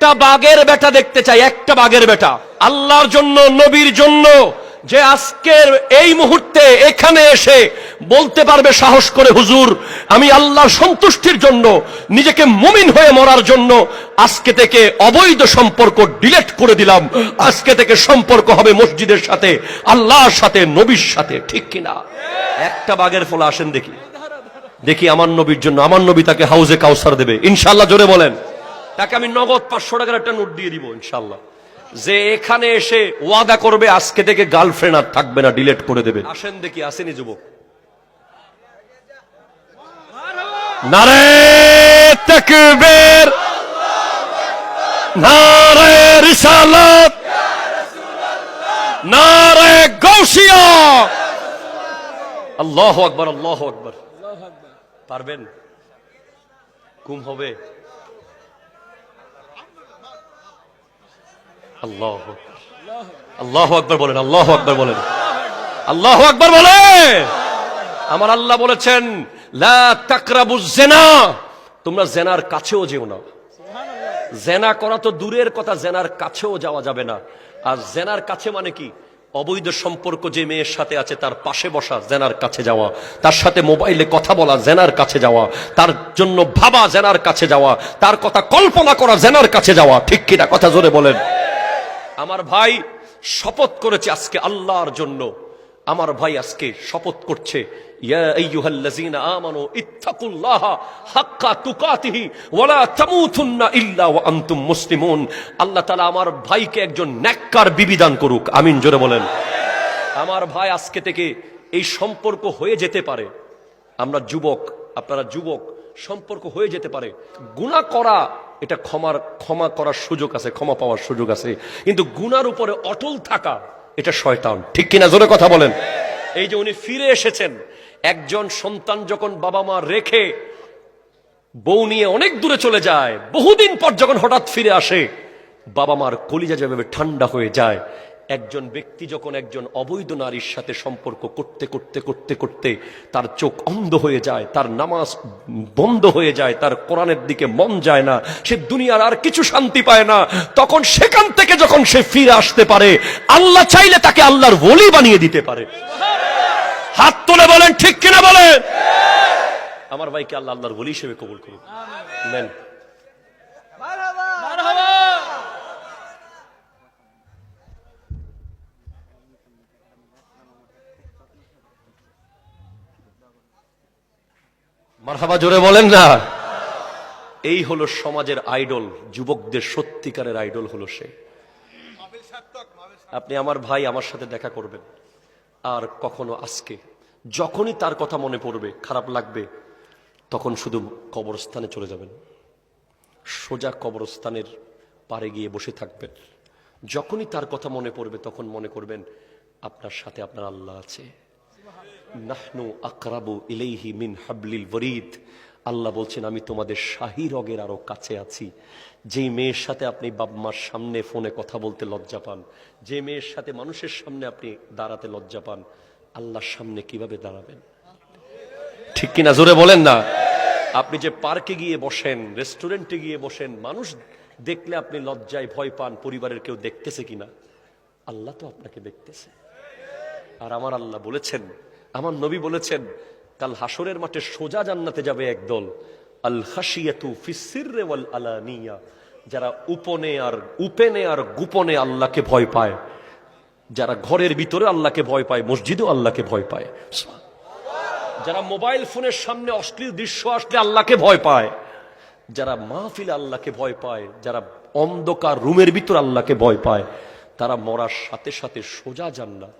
একটা বাঘের বেটা দেখতে চাই, একটা বাঘের বেটা। আল্লাহর জন্য, নবীর জন্য, যে আজকের এই মুহূর্তে এখানে এসে বলতে পারবে সাহস করে, হুজুর, আমি আল্লাহর সন্তুষ্টির জন্য, নিজেকে মুমিন হয়ে মরার জন্য আজকে থেকে অবৈধ সম্পর্ক ডিলেট করে দিলাম। আজকে থেকে সম্পর্ক হবে মসজিদের সাথে, আল্লাহর সাথে, নবীর সাথে। ঠিক কিনা? একটা বাঘের ফলে আসেন দেখি। দেখি আমার নবীর জন্য, আমার নবী তাকে হাউজে কাউসার দেবে। ইনশাল্লাহ জোরে বলেন। তাকে আমি নগদ পাঁচশো টাকার একটা নোট দিয়ে দিব ইনশাল্লাহ যে এখানে এসে ওয়াদা করবে আজকে থেকে গার্লফ্রেন্ড আর থাকবে না ডিলেট করে দেবে। আসেন দেখি আসেনি যুবক। নারে তাকবীর নারে রিসালাত নারে গৌসিয়া আল্লাহ আকবার আল্লাহ আকবার। পারবেন? ঘুম হবে? আল্লাহ আল্লাহ আকবর বলেন, আল্লাহ আকবর বলেন। আল্লাহ আকবর বলে আমার আল্লাহ বলেছেন, লা জেনা তোমরা জেনার কাছেও যেও না। জেনা করা তো দূরের কথা জেনার কাছেও যাওয়া যাবে না। আর জেনার কাছে মানে কি? অবৈধ সম্পর্ক যে মেয়ের সাথে আছে, তার পাশে বসা জেনার কাছে যাওয়া। তার সাথে মোবাইলে কথা বলা জেনার কাছে যাওয়া। তার জন্য ভাবা জেনার কাছে যাওয়া। তার কথা কল্পনা করা জেনার কাছে যাওয়া। ঠিক কিনা? কথা জোরে বলেন। আমার ভাই শপথ করেছে আজকে আল্লাহর জন্য। আমার ভাই আজকে শপথ করছে আল্লাহ আমার ভাইকে একজন নেককার বিবিধান করুক। আমিন, জোরে বলেন। আমার ভাই আজকে থেকে এই সম্পর্ক হয়ে যেতে পারে। আমরা যুবক, আপনারা যুবক, সম্পর্ক হয়ে যেতে পারে। গুনাহ করা এটা ক্ষমার, ক্ষমা করার সুযোগ আছে, ক্ষমা পাওয়ার সুযোগ আছে। কিন্তু গুনার উপরে অটল থাকা, এটা শয়তান। ঠিক কিনা? জোরে কথা বলেন। এই যে উনি ফিরে এসেছেন, একজন সন্তান যখন বাবা মা রেখে বউ নিয়ে অনেক দূরে চলে যায়, বহুদিন পর যখন হঠাৎ ফিরে আসে, বাবা মার কলিজা যেভাবে ঠান্ডা হয়ে যায় একজন ব্যক্তি যখন একজন অবৈধ নারীর সাথে সম্পর্ক করতে করতে করতে করতে তার চোখ অন্ধ হয়ে যায়, তার নামাজ বন্ধ হয়ে যায়, তার কোরআনের দিকে মন যায় না, সে দুনিয়ার আর কিছু শান্তি পায় না, তখন সেখান থেকে যখন সে ফিরে আসতে পারে, আল্লাহ চাইলে তাকে আল্লাহর ওলি বানিয়ে দিতে পারে। হাত তুলে বলেন, ঠিক কিনা বলেন? আমার ভাইকে আল্লাহ, আল্লাহর বলি হিসেবে কবুল করুন মারহাবা জোরে বলেন না। এই হলো সমাজের আইডল, যুবকদের সত্যিকারের আইডল হলো সে। আপনি আমার ভাই আমার সাথে দেখা করবেন, আর কখনো আজকে যখনই তার কথা মনে পড়বে, খারাপ লাগবে, তখন শুধু কবরস্থানে চলে যাবেন। সোজা কবরস্থানের পারে গিয়ে বসে থাকবেন। যখনই তার কথা মনে পড়বে, তখন মনে করবেন, আপনার সাথে আপনার আল্লাহ আছে। নাহনু ইলাইহি মিন হাবলিল আল্লাহ বলছেন, আমি তোমাদের শাহী রগের আরও কাছে আছি। যেই মেয়ের সাথে আপনি বাপ মার সামনে ফোনে কথা বলতে লজ্জা পান যে মেয়ের সাথে মানুষের সামনে আপনি দাঁড়াতে লজ্জা পান, আল্লাহর সামনে কীভাবে দাঁড়াবেন? ঠিক কিনা? জোরে বলেন না। আপনি যে পার্কে গিয়ে বসেন, রেস্টুরেন্টে গিয়ে বসেন, মানুষ দেখলে আপনি লজ্জায় ভয় পান, পরিবারের কেউ দেখতেছে কিনা? আল্লাহ তো আপনাকে দেখতেছে। আর আমার আল্লাহ বলেছেন আমার নবী বলেছেন, কাল হাসরের মাঠে সোজা জান্নাতে যাবে একদল আল হাসিয়াতু ফিসিররে ওয়াল আলানিয়া যারা উপনে আর উপেনে আর গোপনে আল্লাহকে ভয় পায়, যারা ঘরের ভিতরে আল্লাহকে ভয় পায়, মসজিদেও আল্লাহকে ভয় পায়। যারা মোবাইল ফোনের সামনে অশ্লীল দৃশ্য আসলে আল্লাহকে ভয় পায়, যারা মাহফিল আল্লাহকে ভয় পায়, যারা অন্ধকার রুমের ভিতর আল্লাহকে ভয় পায়, তারা মরার সাথে সাথে সোজা জান্নাত।